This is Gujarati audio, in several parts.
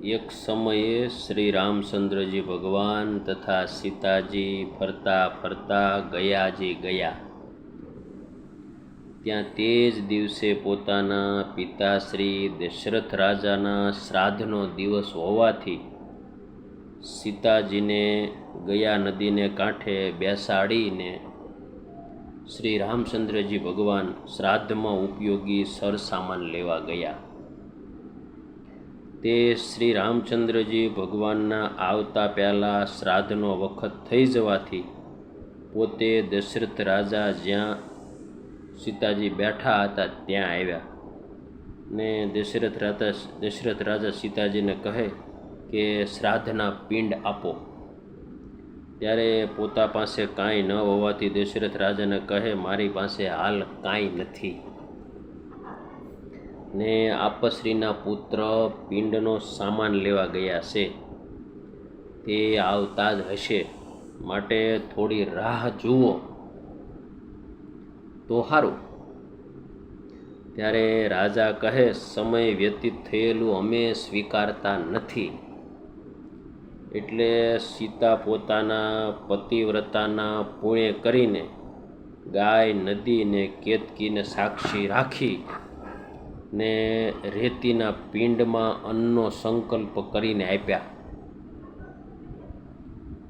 એક સમયે શ્રી રામચંદ્રજી ભગવાન તથા સીતાજી ફરતા ફરતા ગયાજી ગયા. ત્યાં તે જ દિવસે પોતાના પિતાશ્રી દશરથ રાજાના શ્રાદ્ધનો દિવસ હોવાથી સીતાજીને ગયા નદીને કાંઠે બેસાડીને શ્રી રામચંદ્રજી ભગવાન શ્રાદ્ધમાં ઉપયોગી સરસામાન લેવા ગયા. તે શ્રી રામચંદ્રજી ભગવાનના આવતા પહેલાં શ્રાદ્ધનો વખત થઈ જવાથી પોતે દશરથ રાજા જ્યાં સીતાજી બેઠા હતા ત્યાં આવ્યા. ને દશરથ રાજા દશરથ રાજા સીતાજીને કહે કે શ્રાદ્ધના પિંડ આપો. ત્યારે પોતા પાસે કાંઈ ન હોવાથી દશરથ રાજાને કહે, મારી પાસે હાલ કાંઈ નથી. ને આપશ્રીના પુત્ર પિંડનો સામાન લેવા ગયા છે. તે આવતા જ હશે. માટે થોડી રાહ જુઓ. તો સારું ત્યારે રાજા કહે, સમય વ્યતીત થયેલું અમે સ્વીકારતા નથી. એટલે સીતા પોતાના પતિવ્રતાના પુણ્ય કરીને ગાય નદીને કેતકીને સાક્ષી રાખી ને રેતીના પિંડમાં અન્નનો સંકલ્પ કરીને આપ્યા.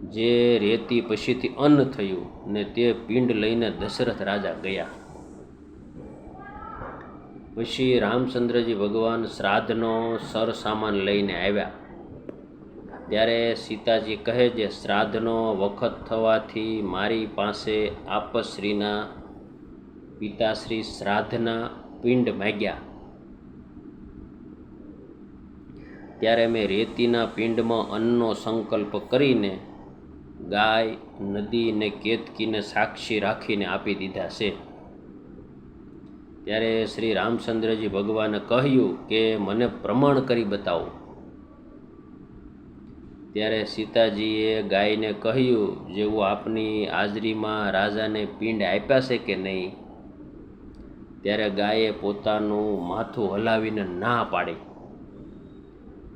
જે રેતી પછીથી અન્ન થયું ને તે પિંડ લઈને દશરથ રાજા ગયા. પછી રામચંદ્રજી ભગવાન શ્રાદ્ધનો સરસામાન લઈને આવ્યા. ત્યારે સીતાજી કહે છે, શ્રાદ્ધનો વખત થવાથી મારી પાસે આપશ્રીના પિતાશ્રી શ્રાદ્ધના પિંડ માગ્યા. ત્યારે મેં રેતીના પિંડમાં અન્નનો સંકલ્પ કરીને ગાય, નદી ને કેતકીને સાક્ષી રાખીને આપી દીધા છે. ત્યારે શ્રી રામચંદ્રજી ભગવાને કહ્યું કે મને પ્રમાણ કરી બતાવો. ત્યારે સીતાજીએ ગાયને કહ્યું, જેવું આપની હાજરીમાં રાજાને પિંડ આપ્યા છે કે નહીં? ત્યારે ગાયે પોતાનું માથું હલાવીને ના પાડી.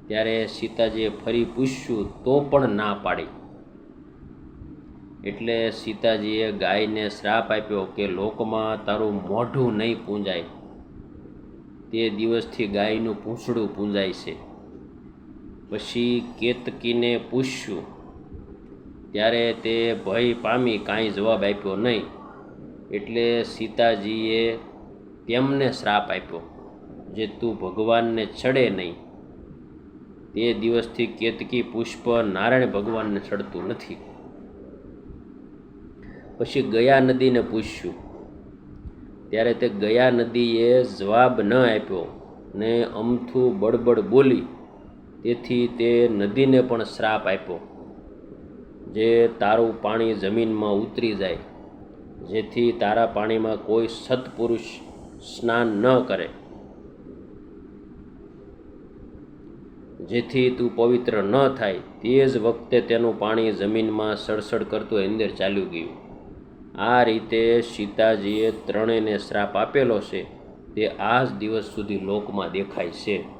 ત્યારે સીતાજીએ ફરી પૂછ્યું, તો પણ ના પાડી. એટલે સીતાજીએ ગાયને શ્રાપ આપ્યો કે, લોકમાં તારું મોઢું નહીં પૂંજાય. તે દિવસથી ગાયનું પૂંછડું પૂંજાય છે. પછી કેતકીને પૂછ્યું, ત્યારે તે ભય પામી કાંઈ જવાબ આપ્યો નહીં. એટલે સીતાજીએ તેમને શ્રાપ આપ્યો, જે તું ભગવાનને ચડે નહીં. તે દિવસથી કેતકી પુષ્પ નારાયણ ભગવાનને ચડતું નથી. પછી ગયા નદીને પૂછ્યું. ત્યારે તે ગયા નદીએ જવાબ ન આપ્યો ને અમથું બડબડ બોલી તેથી તે નદીને પણ શ્રાપ આપ્યો, જે તારું પાણી જમીનમાં ઉતરી જાય, જેથી તારા પાણીમાં કોઈ સત્પુરુષ સ્નાન ન કરે. જેથી તું પવિત્ર ન થાય, તે જ વખતે તેનું પાણી જમીનમાં સડસડ કરતું અંદર ચાલ્યું ગયું. આ રીતે સીતાજીએ ત્રણેયને શ્રાપ આપેલો છે. તે આ જ દિવસ સુધી લોકમાં દેખાય છે.